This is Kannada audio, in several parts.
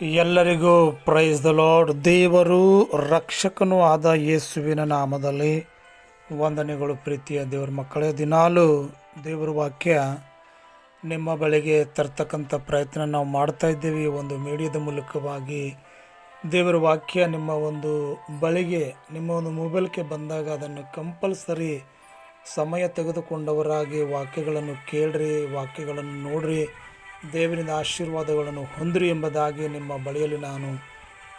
ಎಲ್ಲರಿಗೂ ಪ್ರೈಸ್ ದ ಲಾರ್ಡ್ ದೇವರು ರಕ್ಷಕನೂ ಆದ ಯೇಸುವಿನ ನಾಮದಲ್ಲಿ ವಂದನೆಗಳು ಪ್ರೀತಿಯ ದೇವರ ಮಕ್ಕಳೇ. ದಿನಾಲು ದೇವರ ವಾಕ್ಯ ನಿಮ್ಮ ಬಳಿಗೆ ತರ್ತಕ್ಕಂಥ ಪ್ರಯತ್ನ ನಾವು ಮಾಡ್ತಾ ಇದ್ದೀವಿ. ಒಂದು ಮೀಡಿಯಾದ ಮೂಲಕವಾಗಿ ದೇವರ ವಾಕ್ಯ ನಿಮ್ಮ ಒಂದು ಬಳಿಗೆ, ನಿಮ್ಮ ಒಂದು ಮೊಬೈಲ್ಗೆ ಬಂದಾಗ ಅದನ್ನು ಕಂಪಲ್ಸರಿ ಸಮಯ ತೆಗೆದುಕೊಂಡವರಾಗಿ ವಾಕ್ಯಗಳನ್ನು ಕೇಳ್ರಿ, ವಾಕ್ಯಗಳನ್ನು ನೋಡ್ರಿ. ದೇವರಿಂದ ಆಶೀರ್ವಾದಗಳನ್ನು ಹೊಂದಿರಿ ಎಂಬುದಾಗಿ ನಿಮ್ಮ ಬಳಿಯಲ್ಲಿ ನಾನು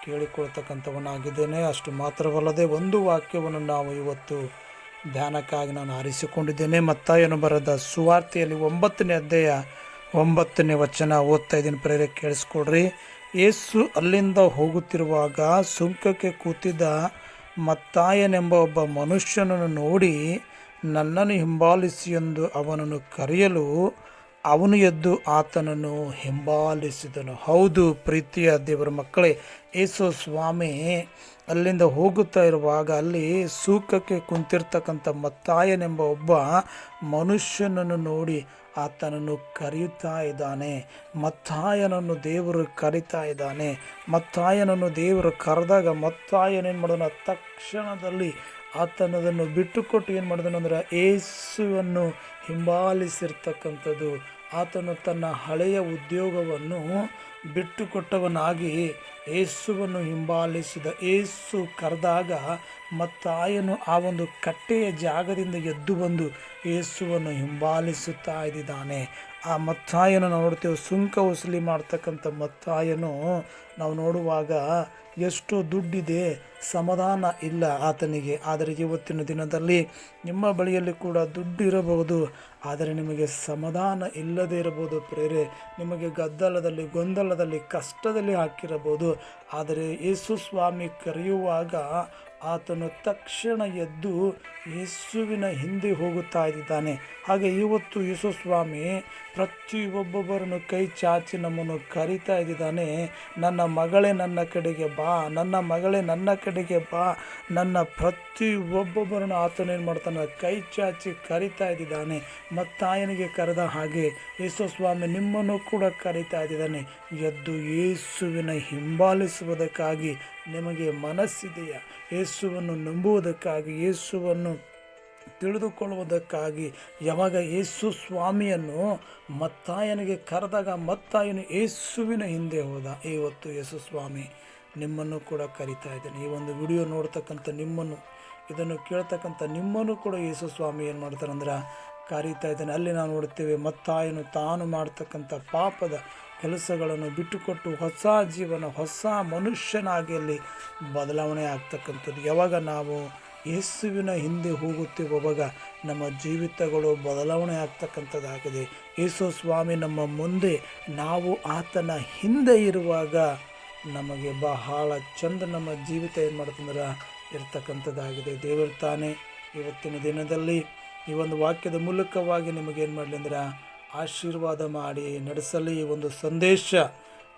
ಕೇಳಿಕೊಳ್ತಕ್ಕಂಥವನಾಗಿದ್ದೇನೆ. ಅಷ್ಟು ಮಾತ್ರವಲ್ಲದೆ ಒಂದು ವಾಕ್ಯವನ್ನು ನಾವು ಇವತ್ತು ಧ್ಯಾನಕ್ಕಾಗಿ ನಾನು ಆರಿಸಿಕೊಂಡಿದ್ದೇನೆ. ಮತ್ತಾಯನು ಬರೆದ ಸುವಾರ್ತೆಯಲ್ಲಿ ಒಂಬತ್ತನೇ ಅಧ್ಯಾಯ ಒಂಬತ್ತನೇ ವಚನ ಓದ್ತಾ ಇದ್ದೀನಿ. ಪ್ರೇರೆ ಕೇಳಿಸ್ಕೊಡ್ರಿ ಏಸು ಅಲ್ಲಿಂದ ಹೋಗುತ್ತಿರುವಾಗ ಸುಂಕಕ್ಕೆ ಕೂತಿದ್ದ ಮತ್ತಾಯನೆಂಬ ಒಬ್ಬ ಮನುಷ್ಯನನ್ನು ನೋಡಿ ನನ್ನನ್ನು ಹಿಂಬಾಲಿಸಿ ಎಂದು ಅವನನ್ನು ಕರೆಯಲು ಅವನು ಎದ್ದು ಆತನನ್ನು ಹಿಂಬಾಲಿಸಿದನು. ಹೌದು, ಪ್ರೀತಿಯ ದೇವರ ಮಕ್ಕಳೇ, ಏಸು ಸ್ವಾಮಿ ಅಲ್ಲಿಂದ ಹೋಗುತ್ತಾ ಇರುವಾಗ ಅಲ್ಲಿ ಸೂಕಕ್ಕೆ ಕುಂತಿರ್ತಕ್ಕಂಥ ಮತ್ತಾಯನೆಂಬ ಒಬ್ಬ ಮನುಷ್ಯನನ್ನು ನೋಡಿ ಆತನನ್ನು ಕರೆಯುತ್ತಾ ಇದ್ದಾನೆ. ಮತ್ತಾಯನನ್ನು ದೇವರು ಕರಿತಾ ಇದ್ದಾನೆ. ಮತ್ತಾಯನನ್ನು ದೇವರು ಕರೆದಾಗ ಮತ್ತಾಯನೇನು ಮಾಡಿದನು ತಕ್ಷಣದಲ್ಲಿ ಆತನದನ್ನು ಬಿಟ್ಟುಕೊಟ್ಟು ಏನು ಮಾಡಿದನು ಅಂದರೆ, ಏಸುವನ್ನು ಹಿಂಬಾಲಿಸಿರ್ತಕ್ಕಂಥದ್ದು. ಆತನು ತನ್ನ ಹಳೆಯ ಉದ್ಯೋಗವನ್ನು ಬಿಟ್ಟುಕೊಟ್ಟವನಾಗಿ ಏಸುವನ್ನು ಹಿಂಬಾಲಿಸಿದ ಏಸು ಕರೆದಾಗ ಮತ್ತಾಯನು ಆ ಒಂದು ಕಟ್ಟೆಯ ಜಾಗದಿಂದ ಎದ್ದು ಬಂದು ಏಸುವನ್ನು ಹಿಂಬಾಲಿಸುತ್ತಾ ಇದ್ದಿದ್ದಾನೆ ಆ ಮತ್ತಾಯನು ನಾವು ನೋಡ್ತೇವೆ ಸುಂಕ ವಸೂಲಿ ಮಾಡ್ತಕ್ಕಂಥ ಮತ್ತಾಯನು ನಾವು ನೋಡುವಾಗ ಎಷ್ಟು ದುಡ್ಡಿದೆ, ಸಮಾಧಾನ ಇಲ್ಲ ಆತನಿಗೆ. ಆದರೆ ಇವತ್ತಿನ ದಿನದಲ್ಲಿ ನಿಮ್ಮ ಬಳಿಯಲ್ಲಿ ಕೂಡ ದುಡ್ಡು ಇರಬಹುದು, ಆದರೆ ನಿಮಗೆ ಸಮಾಧಾನ ಇಲ್ಲದೇ ಇರಬಹುದು ಪ್ರೇರೆ. ನಿಮಗೆ ಗದ್ದಲದಲ್ಲಿ, ಗೊಂದಲದಲ್ಲಿ, ಕಷ್ಟದಲ್ಲಿ ಹಾಕಿರಬಹುದು. ಆದರೆ ಯೇಸು ಸ್ವಾಮಿ ಕರೆಯುವಾಗ ಆತನು ತಕ್ಷಣ ಎದ್ದು ಯೇಸುವಿನ ಹಿಂದೆ ಹೋಗುತ್ತಾ ಇದ್ದಾನೆ. ಹಾಗೆ ಇವತ್ತು ಯೇಸು ಸ್ವಾಮಿ ಪ್ರತಿಯೊಬ್ಬೊಬ್ಬರನ್ನು ಕೈ ಚಾಚಿ ನಮ್ಮನ್ನು ಕರಿತಾ ಇದ್ದಾನೆ. ನನ್ನ ಮಗಳೇ ನನ್ನ ಕಡೆಗೆ ಬಾ, ನನ್ನ ಮಗಳೇ ನನ್ನ ಕಡೆಗೆ ಬಾ, ನನ್ನ ಪ್ರತಿಯೊಬ್ಬೊಬ್ಬರನ್ನು ಆತನು ಏನು ಮಾಡ್ತಾನೆ, ಕೈ ಚಾಚಿ ಕರಿತಾ ಇದ್ದಾನೆ. ಮತ್ತಾಯನಿಗೆ ಕರೆದ ಹಾಗೆ ಯೇಸು ಸ್ವಾಮಿ ನಿಮ್ಮನ್ನು ಕೂಡ ಕರಿತಾ ಇದ್ದಾನೆ. ಎದ್ದು ಯೇಸುವಿನ ಹಿಂಬಾಲಿಸುವುದಕ್ಕಾಗಿ ನಿಮಗೆ ಮನಸ್ಸಿದೆಯಾ? ಯೇಸುವನ್ನು ನಂಬುವುದಕ್ಕಾಗಿ, ಯೇಸುವನ್ನು ತಿಳಿದುಕೊಳ್ಳುವುದಕ್ಕಾಗಿ ಯಾವಾಗ ಯೇಸು ಸ್ವಾಮಿಯನ್ನು ಮತ್ತಾಯನಿಗೆ ಕರೆದಾಗ ಮತ್ತಾಯನು ಯೇಸುವಿನ ಹಿಂದೆ ಹೋದ. ಇವತ್ತು ಯೇಸು ಸ್ವಾಮಿ ನಿಮ್ಮನ್ನು ಕೂಡ ಕರಿತಾ ಇದ್ದಾನೆ. ಈ ಒಂದು ವಿಡಿಯೋ ನೋಡ್ತಕ್ಕಂಥ ನಿಮ್ಮನ್ನು, ಇದನ್ನು ಕೇಳ್ತಕ್ಕಂಥ ನಿಮ್ಮನ್ನು ಕೂಡ ಯೇಸು ಸ್ವಾಮಿ ಏನು ಮಾಡ್ತಾರೆ ಅಂದ್ರೆ ಕರೀತಾ ಇದ್ದಾನೆ. ಅಲ್ಲಿ ನಾವು ನೋಡ್ತೇವೆ ಮತ್ತಾಯನು ತಾನು ಮಾಡ್ತಕ್ಕಂಥ ಪಾಪದ ಕೆಲಸಗಳನ್ನು ಬಿಟ್ಟುಕೊಟ್ಟು ಹೊಸ ಜೀವನ, ಹೊಸ ಮನುಷ್ಯನಾಗಿ ಅಲ್ಲಿ ಬದಲಾವಣೆ ಆಗ್ತಕ್ಕಂಥದ್ದು. ಯಾವಾಗ ನಾವು ಯೇಸುವಿನ ಹಿಂದೆ ಹೋಗುತ್ತಿರುವಾಗ ನಮ್ಮ ಜೀವಿತಗಳು ಬದಲಾವಣೆ ಆಗ್ತಕ್ಕಂಥದ್ದಾಗಿದೆ. ಯೇಸು ಸ್ವಾಮಿ ನಮ್ಮ ಮುಂದೆ, ನಾವು ಆತನ ಹಿಂದೆ ಇರುವಾಗ ನಮಗೆ ಬಹಳ ಚಂದ ನಮ್ಮ ಜೀವಿತ ಏನು ಮಾಡ್ತಂದ್ರೆ ಇರ್ತಕ್ಕಂಥದ್ದಾಗಿದೆ. ದೇವರು ತಾನೇ ಇವತ್ತಿನ ದಿನದಲ್ಲಿ ಈ ಒಂದು ವಾಕ್ಯದ ಮೂಲಕವಾಗಿ ನಿಮಗೇನು ಮಾಡಲಿ ಅಂದ್ರೆ ಆಶೀರ್ವಾದ ಮಾಡಿ ನಡೆಸಲಿ ಈ ಒಂದು ಸಂದೇಶ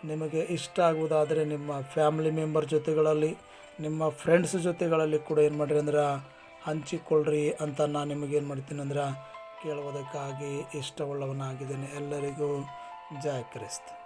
ನಿಮಗೆ ಇಷ್ಟ ಆಗುವುದಾದರೆ ನಿಮ್ಮ ಫ್ಯಾಮಿಲಿ ಮೆಂಬರ್ ಜೊತೆಗಳಲ್ಲಿ, ನಿಮ್ಮ ಫ್ರೆಂಡ್ಸ್ ಜೊತೆಗಳಲ್ಲಿ ಕೂಡ ಏನು ಮಾಡಿರಿ ಅಂದ್ರೆ, ಹಂಚಿಕೊಳ್ಳ್ರಿ ಅಂತ ನಾನು ನಿಮಗೇನು ಮಾಡ್ತೀನಿ ಅಂದ್ರೆ ಕೇಳುವುದಕ್ಕಾಗಿ ಇಷ್ಟವುಳ್ಳವನಾಗಿದ್ದೇನೆ. ಎಲ್ಲರಿಗೂ ಜಯ ಕ್ರಿಸ್ತ.